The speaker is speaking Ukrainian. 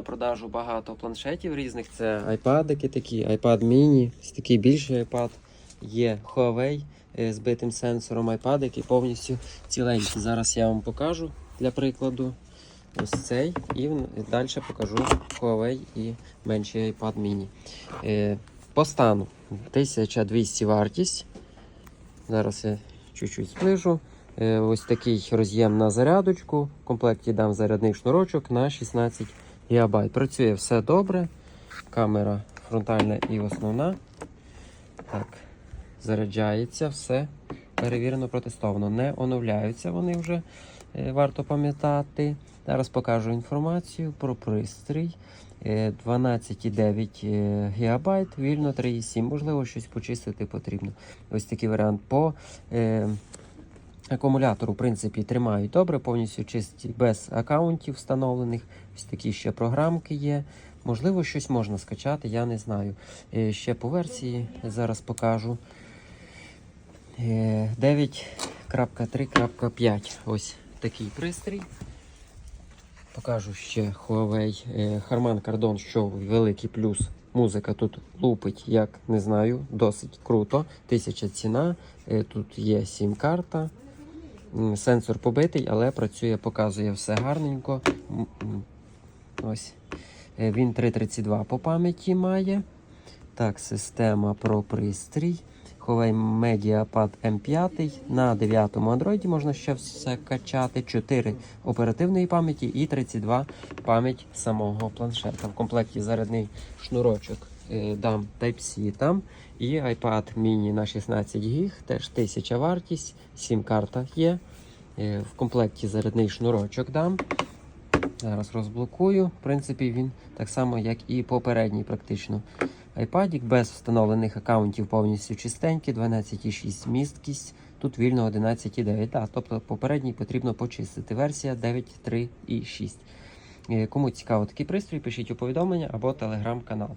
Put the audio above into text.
На продажу багато планшетів різних. Це айпадики такі, iPad mini, ось такий більший iPad. Є Huawei е, з битим сенсором, айпадики повністю ціленькі. Зараз я вам покажу для прикладу. Ось цей і далі покажу Huawei і менший iPad mini. Е, По стану 1200 вартість. Зараз я чуть-чуть сплижу. Е, Ось такий роз'єм на зарядочку. В комплекті дам зарядний шнурочок на 16 ГБ. Працює все добре. Камера фронтальна і основна. Так, заряджається все. Перевірено, протестовано. Не оновляються вони вже. е, Варто пам'ятати. Зараз покажу інформацію про пристрій. Е, 12,9 е, ГБ, вільно 3,7. Можливо, щось почистити потрібно. Ось такий варіант по е, акумулятору, в принципі, тримають добре, повністю чисті, без аккаунтів встановлених. Ось такі ще програмки є. Можливо, щось можна скачати, я не знаю. Е, ще по версії зараз покажу. Е, 9.3.5. Ось такий пристрій. Покажу ще Huawei е, Harman Kardon, що великий плюс. Музика тут лупить, як не знаю, досить круто. Тисяча ціна. Е, Тут є сім-карта. Сенсор побитий, але працює, показує все гарненько. Ось. Е, Він 332 по пам'яті має. Так, система про пристрій. Huawei MediaPad M5 на 9 Android можна ще все качати. 4 оперативної пам'яті і 32 пам'ять самого планшета. В комплекті зарядний шнурочок дам Type-C там. І iPad mini на 16 ГБ, теж 1000 вартість, 7 карта є. Е, В комплекті зарядний шнурочок дам. Зараз розблокую. В принципі, він так само, як і попередній, практично. iPad без встановлених аккаунтів повністю чистенький, 12,6 місткість. Тут вільно 11,9. Да, тобто попередній потрібно почистити. Версія 9.3.6. Е, Кому цікаво такий пристрій, пишіть у повідомлення або телеграм-канал.